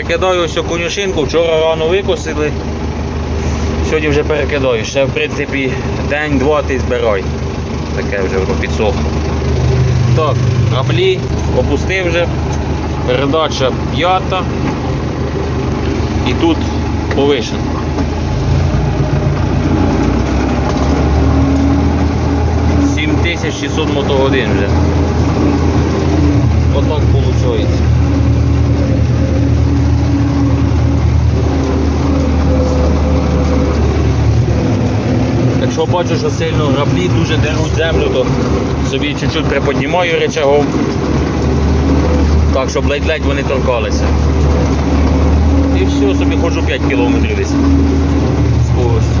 Перекидаю ось конюшинку, вчора рано викосили. Сьогодні вже перекидаю. Ще в принципі день-два ти збирай. Таке вже воно підсохло. Так, граблі, опустив вже. Передача п'ята. І тут повишена. Тисяч 600 мотогодин вже. Отак виходить. Якщо бачу, що сильно граблі дуже деруть землю, то собі чуть-чуть приподнімаю речагом. Так, щоб ледь-ледь вони торкалися. І все, собі ходжу 5 кілометрів десь. Скорості.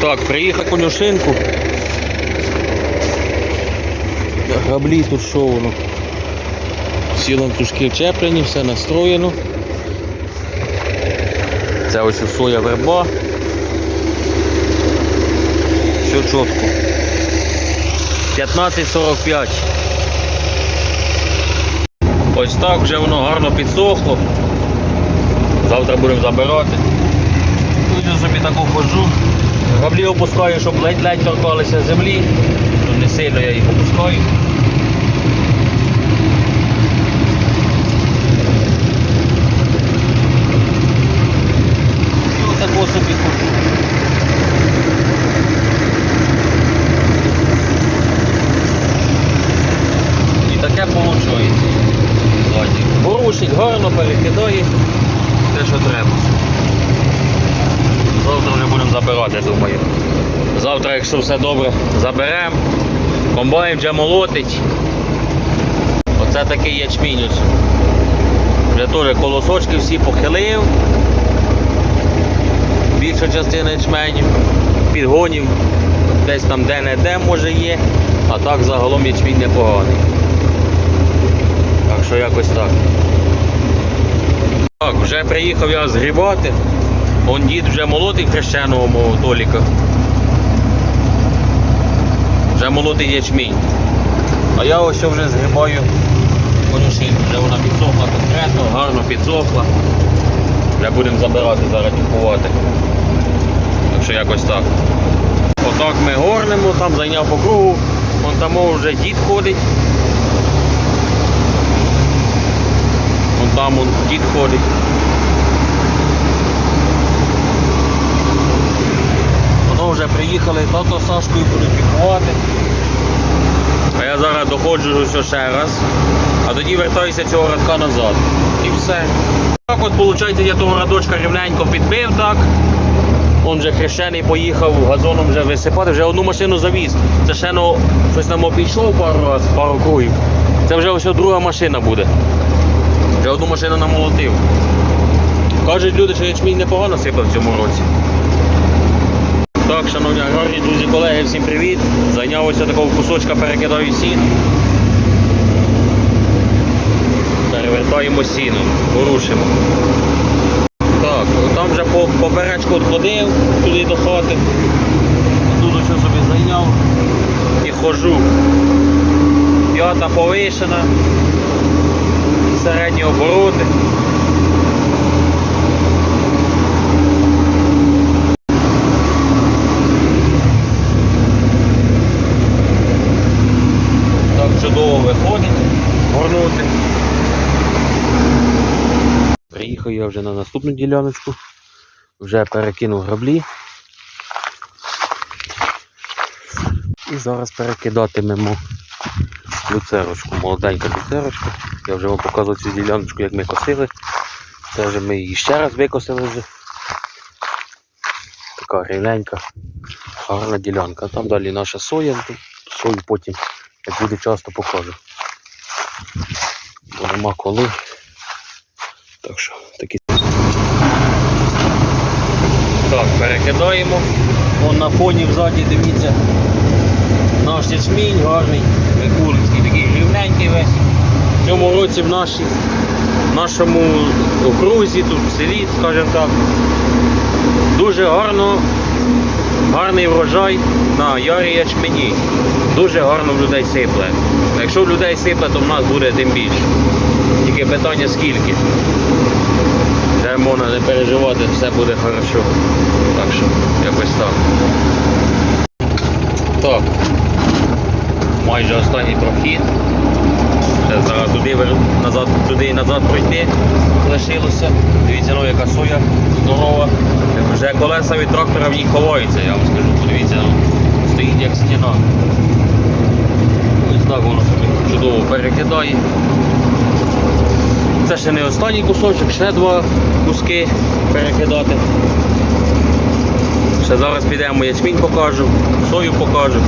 Так, конюшинку. Граблі тут що воно? Всі ланцюжки вчеплені, все настроєно. Це ось соя верба. Все чітко. 15.45. Ось так вже воно гарно підсохло. Завтра будемо забирати. Тут я собі таку ходжу. Граблі опускаю, щоб ледь-ледь торкалися землі. Ну, не сильно я їх опускаю. І отако собі ходжу. І таке виходить. Ззаді. Порушить, гарно перекидає те, що треба. Завтра вже будемо забирати, думаю. Завтра, якщо все добре, заберемо. Комбайн вже молотить. Оце такий ячмінь. Вже теж колосочки всі похилив. Більша частина ячменів, підгонів, десь там де-не-де може є, а так загалом ячмінь непоганий. Так що якось так. Так, вже приїхав я згрібати. Он дід вже молотить хрещеного мого Толіка. Вже молотить ячмінь. А я ось вже згрібаю конюшинку. Вже вона підсохла конкретно, гарно підсохла. Вже будемо забирати, зараз купувати. Так що якось так. Отак ми горнемо, там зайняв по кругу, вон там вже дід ходить. Вон там он дід ходить. Воно вже приїхали, тато з Сашкою будуть пікувати. А я зараз доходжу ось ще раз, а тоді вертаюся цього радка назад. І все. Так от виходить, я того радочка рівненько підбив так. Он вже хрещений поїхав, газоном вже висипати, вже одну машину завіз. Це ще ну, щось нам обійшов пару раз, пару кругів. Це вже ось друга машина буде. Вже одну машину намолотив. Кажуть люди, що ячмінь непогано сипав в цьому році. Так, шановні аграрні друзі, колеги, всім привіт. Зайнявся такого кусочка, перекидаю сін. Перевертаємо сіно, порушимо. Так, там вже по, поперечку ходив туди до хати. Тут ось собі зайняв і хожу. П'ята повишена, середні обороти. Так чудово виходить горнути. Приїхав я вже на наступну діляночку. Вже перекинув граблі. І зараз перекидатимемо люцерочку, молоденька люцерочка. Я вже вам показував цю діляночку, як ми косили. Це вже ми її ще раз викосили вже. Така рівненька, гарна ділянка. Там далі наша соя, сою потім, як буде часто покажу. Бо нема коли. Так що такі. Так, перекидаємо. Вон на фоні взаді, дивіться. Наш ячмінь гарний, Микулинський, такий рівненький весь. В цьому році в нашій, в нашому окрузі, тут в селі, скажімо так, дуже гарно, гарний врожай на ярі ячмені. Дуже гарно в людей сипле. Якщо в людей сипле, то в нас буде тим більше. Тільки питання скільки. Вже можна не переживати, все буде хорошо. Так що, якось так. Так. Майже останній прохід. Зараз туди, назад, туди і назад пройти лишилося. Дивіться, ну яка соя здорова. Вже колеса від трактора в ній ховаються, я вам скажу. Подивіться, ну, стоїть як стіна. Ось так воно собі чудово перекидає. Це ще не останній кусочок, ще два куски перекидати. Ще зараз підемо ячмінь покажу, сою покажу.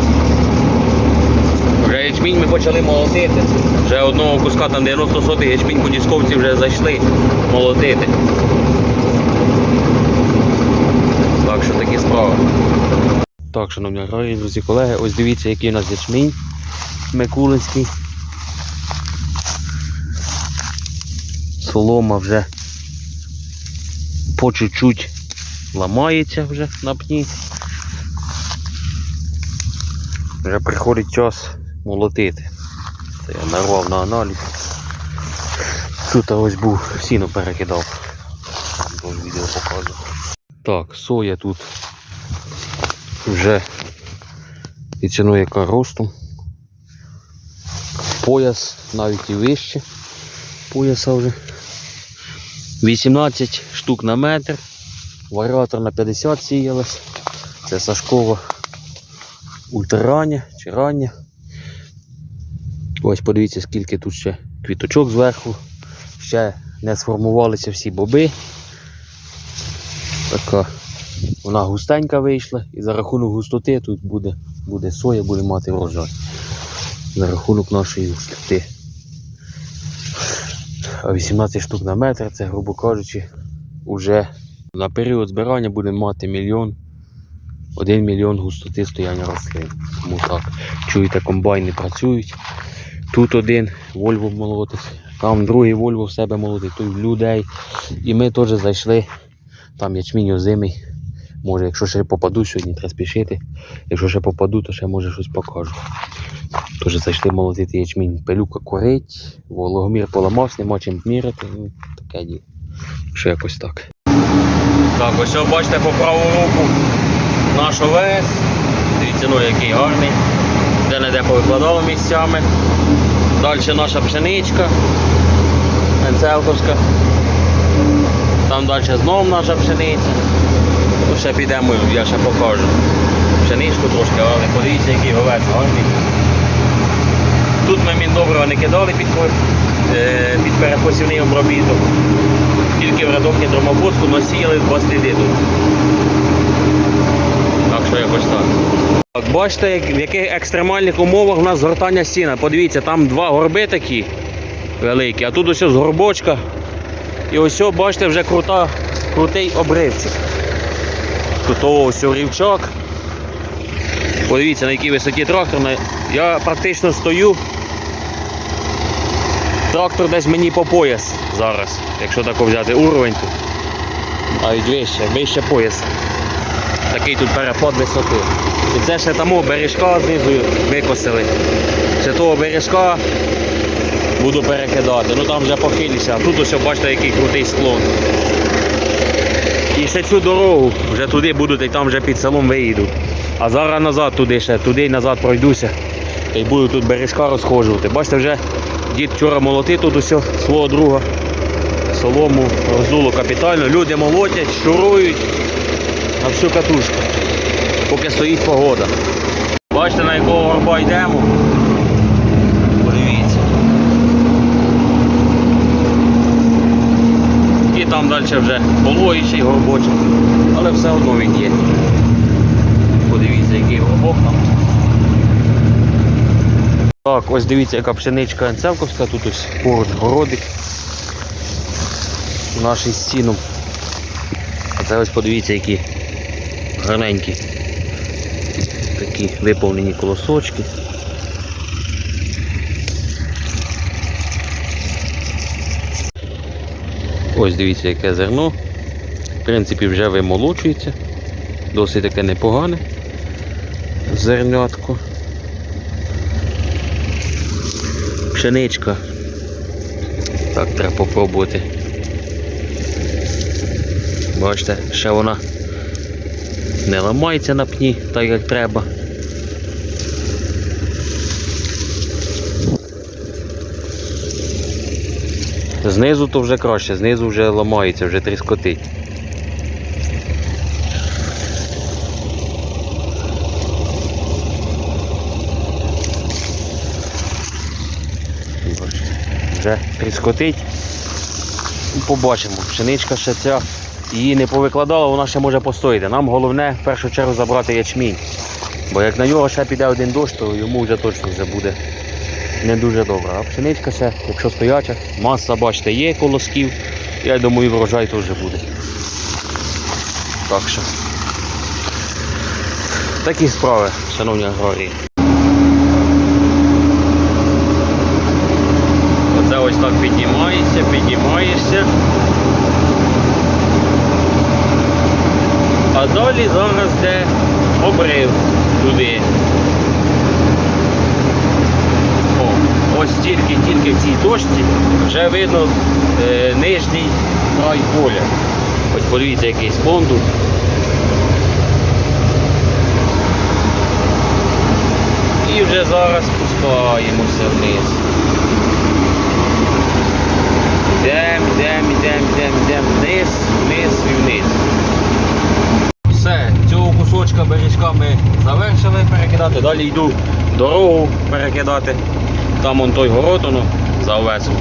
Вже ячмінь ми почали молотити. Вже одного куска там 90 сотих ячмінь по дісковці вже зайшли молотити. Так що такі справи. Так, шановні аграрії, друзі, колеги, ось дивіться, який у нас ячмінь Микулинський. Солома вже по чуть-чуть ламається вже на пні. Вже приходить час молотити. Це я нарвав на аналіз. Тут ось був сіно перекидав. Там відео покажу. Так, соя тут вже і ціною яка ростом. Пояс навіть і вище пояса вже. 18 штук на метр. Варіатор на 50 сіялась. Це Сашкова ультрарання чи рання. Ось подивіться, скільки тут ще квіточок зверху. Ще не сформувалися всі боби. Така вона густенька вийшла і за рахунок густоти тут буде, буде соя, буде мати врожай. За рахунок нашої густоти. А 18 штук на метр, це, грубо кажучи, уже на період збирання будемо мати мільйон, 1 мільйон густоти стояння рослин. Тому так, чуєте, комбайни працюють. Тут один Вольво молотить, там другий Вольво в себе молотить, тут людей. І ми теж зайшли, там ячмінь озимий. Може, якщо ще попаду сьогодні, треба спішити. Якщо ще попаду, то ще може щось покажу. Теж зайшли молотити ячмінь. Пилюка корить, вологомір поламався, нема чим міряти. Ну, таке діло. Що якось так. Так, ось бачите по праву руку наш овес. Дивіться, ну який гарний. Де не де повикладало місцями. Далі наша пшеничка. Енцелковська. Там далі знову наша пшениця. Ну, ще підемо, я ще покажу. Пшеничку трошки, але подивіться, який овець гарний. Тут ми міндобрива не кидали під, е, під перепосівний обробіток. Тільки в рядок дромопуску насіяли два сліди тут. Так що якось так. Так, бачите, в яких екстремальних умовах у нас згортання стіна. Подивіться, там два горби такі великі, а тут ось з горбочка. І ось, бачите, вже крута, крутий обривчик. Тут ось рівчак. Подивіться, на якій висоті трактор. Я практично стою. Трактор десь мені по пояс зараз, якщо тако взяти уровень тут. Навіть вище, вище пояс. Такий тут перепад висоти. І це ще тому бережка знизу викосили. Ще того бережка буду перекидати. Ну там вже похиліше. А тут ось бачите, який крутий склон. І ще цю дорогу вже туди будуть, і там вже під селом виїду. А зараз назад туди ще, туди і назад пройдуся. Й буду тут бережка розхожувати. Бачите, вже дід вчора молотив тут усе свого друга. Солому роздуло капітально. Люди молотять, щурують на всю катушку. Поки стоїть погода. Бачите, на якого горба йдемо. Подивіться. І там далі вже пологіший горбочок. Але все одно він є. Подивіться, який горбок там. Так, ось дивіться, яка пшеничка анцевковська, тут ось поруч городик. Наш із сіном. А це ось подивіться, які гарненькі. Такі виповнені колосочки. Ось дивіться, яке зерно. В принципі, вже вимолочується. Досить таке непогане зернятко. Пшеничка. Так, треба попробувати. Бачите, ще вона не ламається на пні, так як треба. Знизу то вже краще, знизу вже ламається, вже тріскотить. Вже тріскотить. Побачимо, пшеничка ще ця. Її не повикладала, вона ще може постояти. Нам головне в першу чергу забрати ячмінь. Бо як на нього ще піде один дощ, то йому вже точно вже буде не дуже добре. А пшеничка ще, якщо стояча, маса, бачите, є колосків. Я думаю, врожай теж буде. Так що. Такі справи, шановні аграрії. Оце ось так піднімається, піднімаєшся. А далі зараз де обрив туди. Ось тільки-тільки в цій точці вже видно е, нижній край поля. Ось подивіться який склон тут. І вже зараз спускаємося вниз. Йдем, йдем, йдем, йдем, йдем вниз, вниз і вниз. Цього бережка завершили перекидати. Далі йду дорогу перекидати. Там он той город воно за овесом.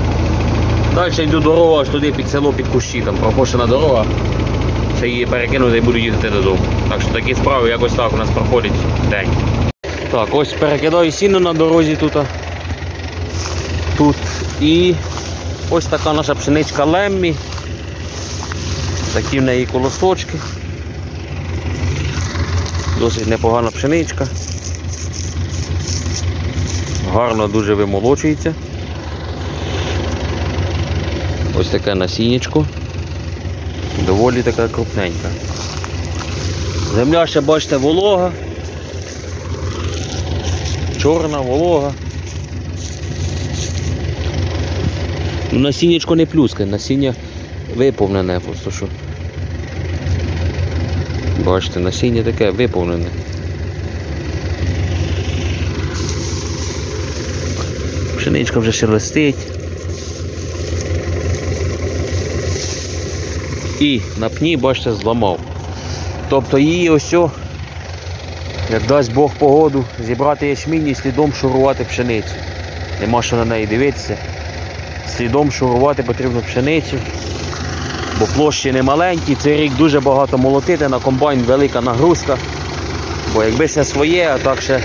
Далі йду дорогу аж туди під село, під кущі, там прокошена дорога. Ще її перекинути і буду їхати додому. Так що такі справи якось так у нас проходить день. Так, ось перекидаю сіно на дорозі тут. Тут. І ось така наша пшеничка Леммі. Такі в неї колосочки. Досить непогана пшеничка. Гарно дуже вимолочується. Ось таке насіннячко. Доволі така крупненька. Земля ще бачите волога. Чорна, волога. Ну, насіннячко не плюскає, насіння виповнене просто що. Бачите, насіння таке виповнене. Пшеничка вже шелестить. І на пні, бачите, зламав. Тобто її ось, як дасть Бог погоду, зібрати ячмінь і слідом шурувати пшеницю. Нема що на неї дивитися. Слідом шурувати потрібно пшеницю бо площі не маленькі, цей рік дуже багато молотити, на комбайн велика нагрузка. Бо якби ще своє, а так ще,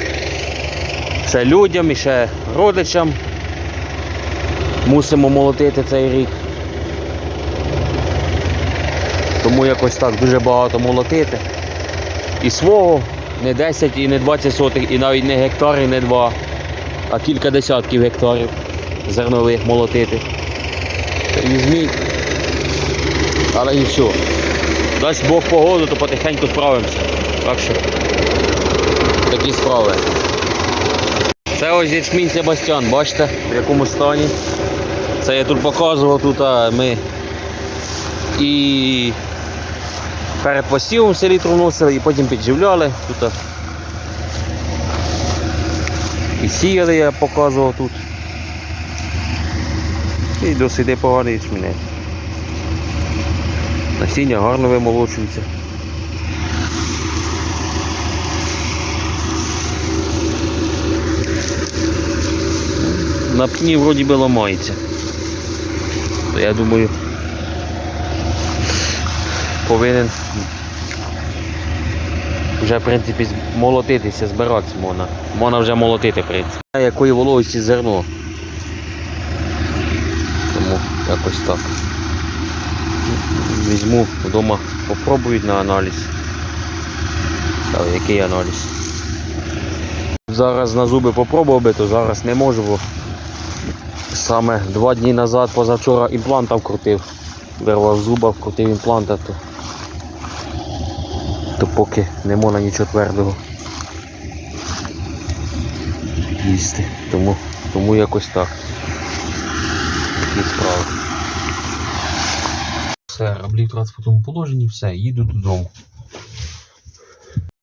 ще людям і ще родичам мусимо молотити цей рік. Тому якось так дуже багато молотити. І свого не 10 і не 20 сотих, і навіть не гектар, і не 2, а кілька десятків гектарів зернових молотити. Та Візьміть. Але нічого. Дасть Бог погоду, то потихеньку справимося. Так що такі справи. Це ось ячмінь Себастьян, бачите, в якому стані. Це я тут показував, тут а ми і перед посівом селітру вносили, і потім підживляли. Тут а, і сіяли, я показував тут. І досить непоганий ячмінець. Насіння гарно вимолочується. На пні вроді би ламається. Я думаю повинен Вже, в принципі, молотитися, збиратися можна. Можна вже молотити, в принципі. Якої вологості зерно. Тому якось так. Візьму вдома, попробують на аналіз. Та, який аналіз? Зараз на зуби попробував би, то зараз не можу, бо саме два дні назад, позавчора імпланта вкрутив. Вирвав зуба, вкрутив імпланта, то, то поки не можна нічого твердого їсти. Тому, тому якось так. Такі справи корабли роблю в транспортному положенні, все, їду додому.